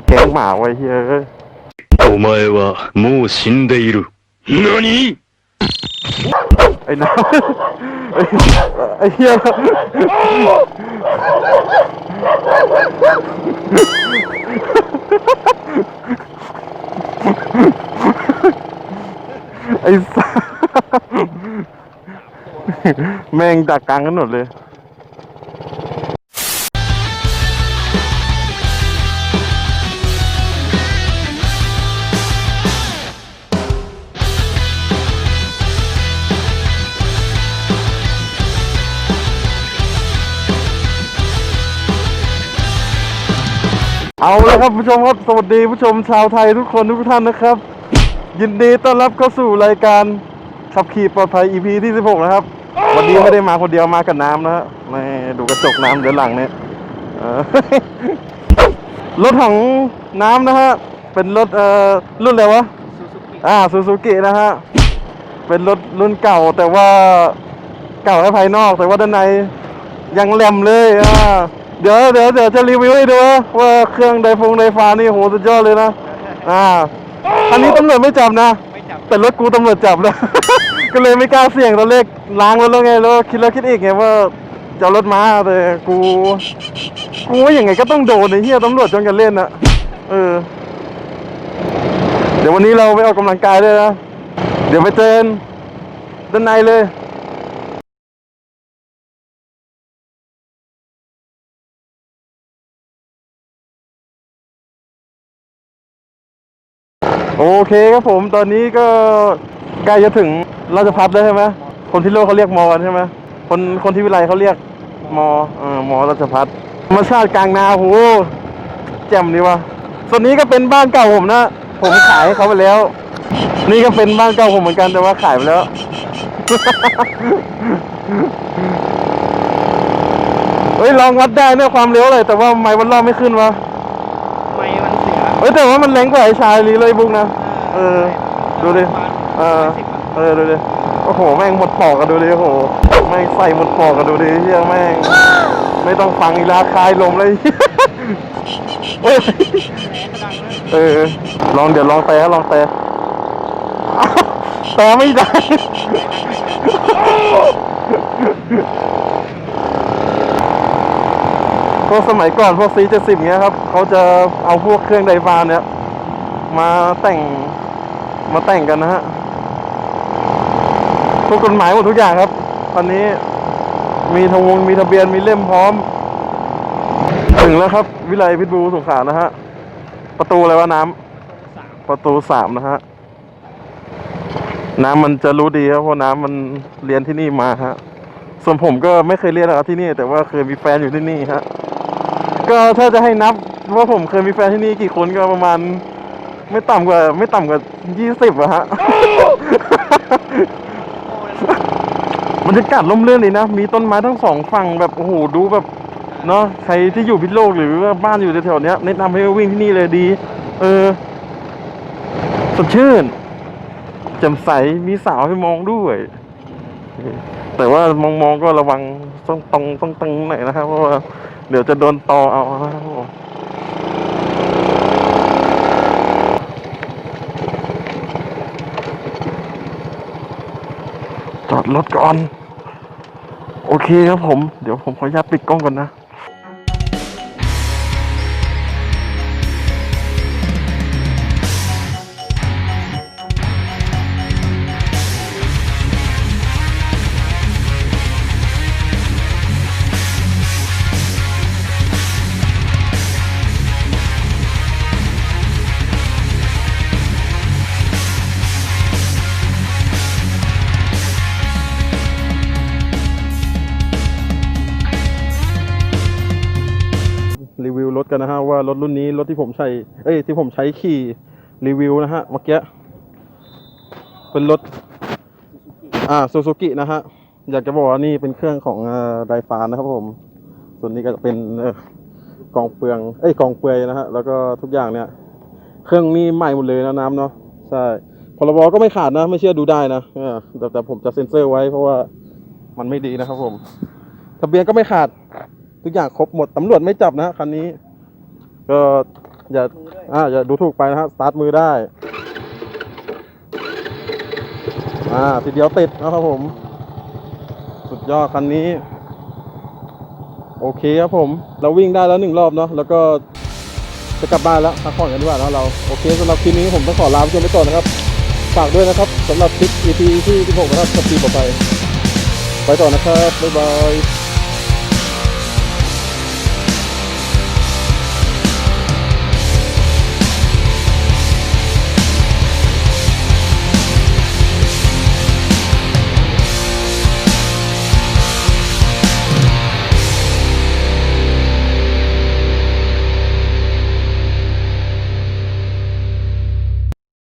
ไว้แกล้งหมาไว้เฮ้ย お前はもう死んでいる。何 ไอ้น้ำ ไอ้ไอ้เหี้ยไอ้สัสแม่งดักกลางถนนเลย เอาละครับผู้ชมครับสวัสดีผู้ชมชาวไทยทุกคนทุกท่านนะครับ ยินดีต้อนรับเข้าสู่รายการขับขี่ปลอดภัย EP ที่ 16 นะครับ วันนี้ไม่ได้มาคนเดียวมากับน้ำนะฮะนี่ดูกระจกน้ำเดี๋ยวหลังเนี่ยเออ รถของน้ำนะฮะเป็นรถเอ่อรุ่นอะไรวะอ่าซูซูกินะฮะเป็นรถรุ่นเก่าแต่ว่าเก่าแค่ภายนอก แต่ว่าด้านในยังแหลมเลยอ่า เดี๋ยวเดี๋ยวเดี๋ยวจะรีวิวให้ดูว่าเครื่องไดฟงไดฟ้านี่โหสุดยอดเลยนะ อ่า อันนี้ตำรวจไม่จับนะแต่รถกูตำรวจจับแล้ว ก็เลยไม่กล้าเสี่ยงตอนแรกล้างรถแล้วไงแล้วคิดแล้วคิดอีกไงว่าจะเอารถมาแต่กูกูว่าอย่างไงก็ต้องโดนไอ้เหี้ยตำรวจจนกันเล่นนะเออ เดี๋ยววันนี้เราไปออกกำลังกายด้วยนะ เดี๋ยวไปเจอกันด้านในเลย โอเคครับผมตอนนี้ก็ใกล้จะถึงราชพัฒแล้วใช่ไหมคนที่โลกเขาเรียกมอกันใช่ไหมคนคนที่วิไลเขาเรียกมอเออมอราชพัฒธรรมชาติกลางนาโหแจ่มดีวะส่วนนี้ก็เป็นบ้านเก่าผมนะผมขายให้เขาไปแล้ว นี่ก็เป็นบ้านเก่าผมเหมือนกันแต่ว่าขายไปแล้ว เฮ้ยลองวัดได้เนี่ยความเร็วเลยแต่ว่าไมค์มันรอบไม่ขึ้นวะไม่มันเสีย เฮ้ยแต่ว่ามันแรงกว่าไอ้ชายลีเลยบุ๊กนะ เออ ดูดิ เออ เออ ดูดิ โอ้โห แม่งหมดปอกกันดูดิ โอ้โห แม่งใส่หมดปอกกันดูดิเฮียแม่ง ไม่ต้องฟังอีลาคายลมเลยเออ ลองเดี๋ยวลองแต่ลองแต่แต่ไม่ได้ พวกสมัยก่อนพวกซีเจ็ดสิบเงี้ยครับเขาจะเอาพวกเครื่องไดฟานเนี้ยมาแต่งมาแต่งกันนะฮะทุกกฎหมายหมดทุกอย่างครับ ตอนนี้มีทะวงมีทะเบียนมีเล่มพร้อม ถึงแล้วครับ วิไลพิษบูสงขานะฮะ ประตูอะไรวะน้ำประตูสามนะฮะ น้ำมันจะรู้ดีครับเพราะน้ำมันเรียนที่นี่มาฮะ ส่วนผมก็ไม่เคยเรียนนะครับที่นี่ แต่ว่าเคยมีแฟนอยู่ที่นี่ฮะ ก็ถ้าจะให้นับว่าผมเคยมีแฟนที่นี่กี่คนก็ประมาณ ไม่ต่ำกว่า ไม่ต่ำกว่ายี่สิบอะฮะมันจะกัดล่มเลื่อนเลยนะ มีต้นไม้ทั้งสองฝั่งแบบโอ้โหดูแบบเนาะใครที่อยู่พิษโลกหรือว่าบ้านอยู่แถวๆเนี้ยแนะนำให้วิ่งที่นี่เลยดี เออสดชื่นแจ่มใสมีสาวให้มองด้วย แต่ว่ามองๆก็ระวังต้องตรงต้องตรงหน่อยนะครับเพราะว่า เดี๋ยวจะโดนตอเอาจอดรถก่อน โอเคครับผม เดี๋ยวผมขออนุญาตปิดกล้องก่อนนะ รีวิวรถกันนะฮะว่ารถรุ่นนี้รถที่ผมใช้เอ้ยที่ผมใช้ขี่รีวิวนะฮะเมื่อกี้เป็นรถอ่าซูซูกินะฮะอยากจะบอกว่านี่เป็นเครื่องของไดฟานนะครับผม ส่วนนี้ก็จะเป็นเออกองเปลืองเอ้ยกองเปลือยนะฮะแล้วก็ทุกอย่างเนี่ย เครื่องนี้ใหม่หมดเลยนะน้ำเนาะใช่พรบก็ไม่ขาดนะไม่เชื่อดูได้นะเออแต่แต่ผมจะเซ็นเซอร์ไว้เพราะว่ามันไม่ดีนะครับผมทะเบียนก็ไม่ขาด ทุกอย่างครบหมดตำรวจไม่จับนะคันนี้ ก็อย่าอ่าอย่าดูถูกไปนะฮะสตาร์ทมือได้ อ่าทีเดียวติดนะครับผม สุดยอดคันนี้ โอเคครับผม เราวิ่งได้แล้วหนึ่งรอบเนาะแล้วก็จะกลับบ้านแล้วพักผ่อนกันดีกว่านะเราโอเคสำหรับคลิปนี้ผมต้องขอลาผู้ชมไปก่อนนะครับฝากด้วยนะครับสำหรับคลิป EP ที่16นะครับสปีดต่อไป ไปต่อนะครับ บ๊ายบาย